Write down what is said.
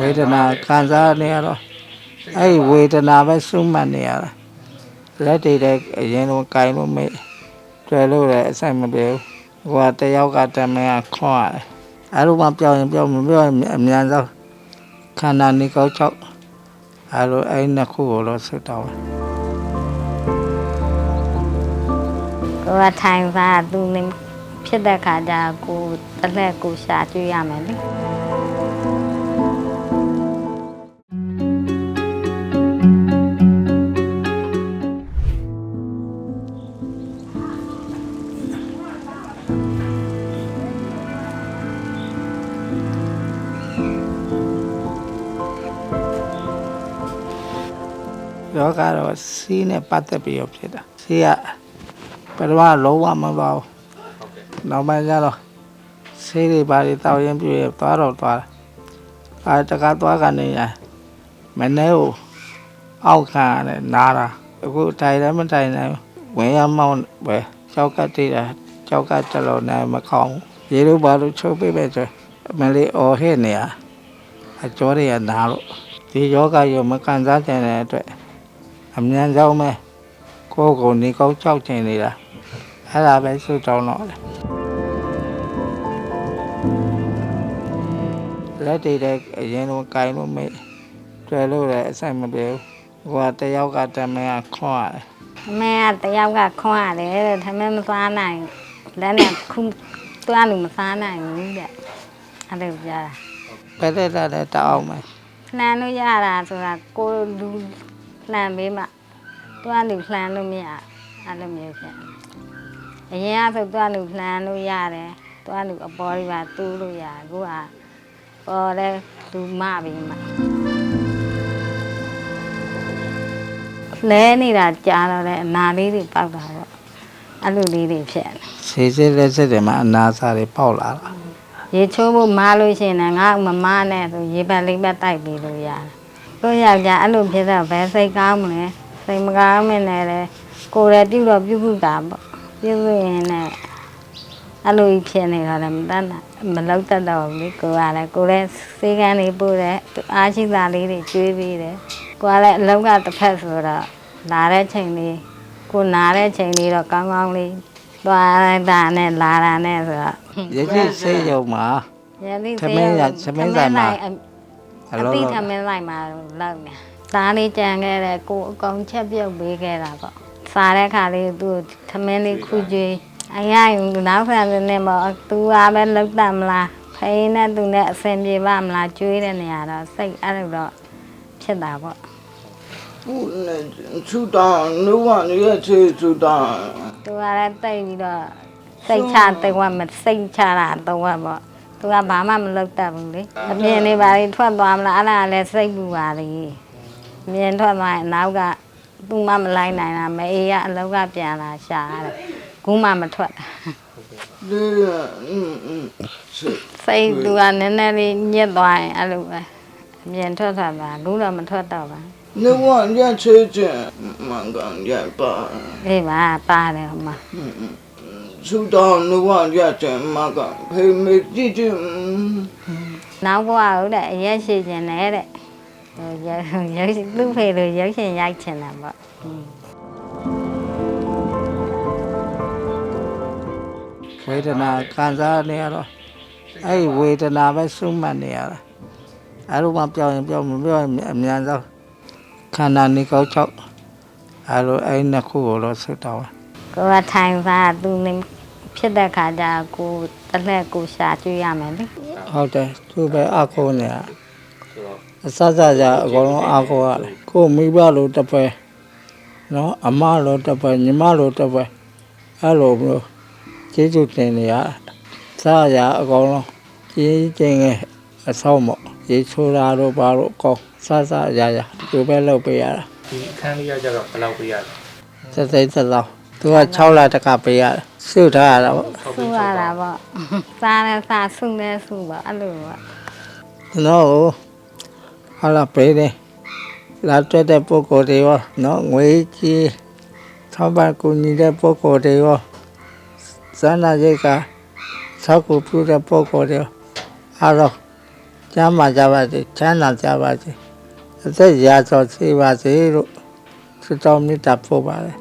ဝေဒနာခံစားနေရတော့အဲ့ဒီဝေဒနာပဲစွန့်မှတ်နေရတာလက်တွေတဲ့အရင်တော့ကင်လို့မေ့တွေ့လို့လည်းအဆိုင်မပြေဘူးဟိုကတယောက်ကတမန်ကခွန်ရတယ်အဲ့လိုမှပြောင်းရင်ပြောင်းမပြောရင်အမြန်ဆုံးခန္ဓာနေကောက်ချောက်အဲ့လိုအဲ့ဒီနှစ်ခုကိုတော့ဆွတ်တော့တယ်ကိုကထိုင်စားသူနေဖြစ်တဲ့ခါကျကိုတစ်လက်ကိုရှာကျွေးရမယ်လေ ယောဂတော့စီးနဲ့ပတ်သက်ပြီးတော့ဖြစ်တာစီးကပထမလုံးဝမပါဘူးနောက်ပိုင်းကျတော့ဆေးတွေပါတွေတောက်ရင်ပြည့်ရသွားတော့သွားတယ်အဲတကားသွားကနေရမနေ့ကိုအောက်ခံရတယ်နားတာအခုတိုင်လည်းမတိုင်နိုင်ဘူးဝင်ရမောင်းပဲကြောက်ကတိတာကြောက်ကတလုံးနဲ့မခေါအောင်ရေလိုပါလို့ချုပ်ပေးပဲဆိုအမလေးအော်ဟဲ့နေရအကျော်တွေကနားလို့ဒီယောဂရောမကန်စားကြတဲ့အတွက် အမြန်ဆုံးပဲကိုယ့်ကိုယ်နေကောင်းကြောက်ချင်နေတာအဲ့ဒါပဲဆုတောင်းတော့တယ်လက်တွေတဲ့အရင်တော့ကင်လို့မေ့တွေ့လို့လည်းအဆိုင်မပြေဘူးဟိုကတယောက်ကတမန်ကခွန်ရတယ်အမေကတယောက်ကခွန်ရတယ်တဲ့ထမင်းမစားနိုင်လက်နဲ့ခုတွားလို့မစားနိုင်ဘူးတဲ့အဲ့လိုပြောတာပဲတဲ့တဲ့တဲ့တောင်းမယ်လှမ်းလို့ရတာဆိုတာကိုလူ လှမ်းပေးမှတွားလို့လှမ်းလို့မရအဲ့လိုမျိုးဖြစ်အရင်ကဆိုတွားလို့လှမ်းလို့ရတယ်တွားလို့အပေါ်တွေပါတူးလို့ရအခုကပေါ်လဲလူမပြီးမှလဲနေတာကြားတော့လေအနာလေးတွေပေါက်တာပေါ့အဲ့လိုလေးတွေဖြစ်နေဆေးစစ်လက်စစ်တွေမှာအနာစာတွေပေါက်လာတာရေချိုးဖို့မားလို့ရှိရင်လည်းငါမမနဲ့ဆိုရေပတ်လေးပတ်တိုက်ပြီးလို့ရတယ်။ ကိုယ့်ယောက်ျားအဲ့လိုဖြစ်တော့ဘယ်စိတ်ကောင်းမလဲ။စိတ်မကောင်းမနဲ့လေကိုယ်လည်းပြုတော့ပြုခုတာပေါ့။ပြုလို့ရင်လည်းအဲ့လိုကြီးဖြစ်နေတော့လည်းမတတ်နိုင်မလောက်တတ်တော့ဘူးလေကိုကလည်းကိုယ်လည်းစေကန်းလေးပို့တယ်သူအားရှိတာလေးတွေကျွေးပြီးတယ်။ကိုကလည်းအလောက်ကတစ်ဖက်ဆိုတော့လာတဲ့ချိန်လေးကိုနားတဲ့ချိန်လေးတော့ကောင်းကောင်းလေးသွားလိုက်တာနဲ့လာတာနဲ့ဆိုတော့ရရှိစေးရုံမှာရန်ဒီထမင်းရထမင်းဆိုင်မှာ အတိထမင်းဆိုင်မှာလောက်နေသားလေးကြံခဲ့တယ်ကိုအကောင်ချက်ပြုတ်ပေးခဲ့တာပေါ့စားတဲ့ခါလေးသူထမင်းလေးခူးကျွေးအရာယူနောက်ခံနဲ့ပေါ့သူကပဲလောက်တမလားဖိနဲ့သူနဲ့အဆင်ပြေပါမလားကျွေးတဲ့နေရာတော့စိတ်အဲ့လိုတော့ဖြစ်တာပေါ့သူတောင်းနိုးကနေရချေသူတောင်းသူကလည်းတိတ်ပြီးတော့စိတ်ချတိတ်ဝမစိတ်ချတာတော့ပေါ့ သူကဘာမှမလုပ်တတ်ဘူးလေအမြင်လေးပါလေထွက်သွားမလားအဲ့ဒါလည်းစိတ်ပူပါလေမြင်ထွက်သွားရင်နောက်ကသူ့မမလိုက်နိုင်တာမအေးရအလောက်ကပြန်လာရှာတယ်ခုမှမထွက်တာဒီကအင်းအင်းစိတ်သူကနည်းနည်းလေးညစ်သွားရင်အဲ့လိုပဲအမြင်ထွက်ထွက်ပါခုတော့မထွက်တော့ပါနေဝရချေချေမန်ကန်ရပါအေးပါပါတယ်ဟိုမှာอืม ဆူတောင်းနုဝရတဲ့မကဖေမေကြည့်ကြည့်နောက်ဘဝဟုတ်တယ်အရက်ရှိခြင်းနဲ့တဲ့ရုပ်ရုပ်သူ့ဖေလိုရုပ်ရှင်ရိုက်ချင်တာပေါ့ဝေဒနာခံစားနေရတော့အဲ့ဝေဒနာပဲဆုံးမှတ်နေရတာအဲ့လိုမှပြောင်းရင်ပြောင်းမပြောင်းရင်အများဆုံးခန္ဓာနေကောက်ချောက်အဲ့လိုအဲ့နှစ်ခုကိုတော့ဆွတ်တော် ကိုကထိုင်စားသူနေဖြစ်တဲ့ခါကျကိုတစ်လက်ကိုရှာကျွေးရမယ်လေဟုတ်တယ်သူပဲအခိုးနေရအစစကြအကုန်လုံးအခိုးရတယ်ကိုမိဘလိုတစ်ပွဲနော်အမလိုတစ်ပွဲညီမလိုတစ်ပွဲအဲ့လိုမျိုးကျေးဇူးတင်နေရစားရအကုန်လုံးကြီးကျင်းရဲ့အဆောင်မို့ရေချိုးတာတို့ဘာလို့အကောင်းစားစားရရသူပဲလုပ်ပေးရတာဒီအခန်းလေးရကြတော့ဘယ်လောက်ပေးရလဲစစိမ့်စလောက် သူက6လတကပေးရတယ်စုထားရတာပေါ့ဆူရတာပေါ့စားလဲစားဆုလဲဆုပေါ့အဲ့လိုပေါ့ကျွန်တော်ကိုဟာလာပေးတယ်လာတွေ့တဲ့ပုဂ္ဂိုလ်တွေရောနော်ငွေကြီးထောက်ပံ့ကူညီတဲ့ပုဂ္ဂိုလ်တွေရောဇာနာရိတ်ကသောက်ကိုပြုတဲ့ပုဂ္ဂိုလ်တွေရောအားတော့ကျမ်းမာကြပါစေချမ်းသာကြပါစေအသက်ရာကျော်စေပါစေလို့ဆုတောင်းမေတ္တာပို့ပါတယ်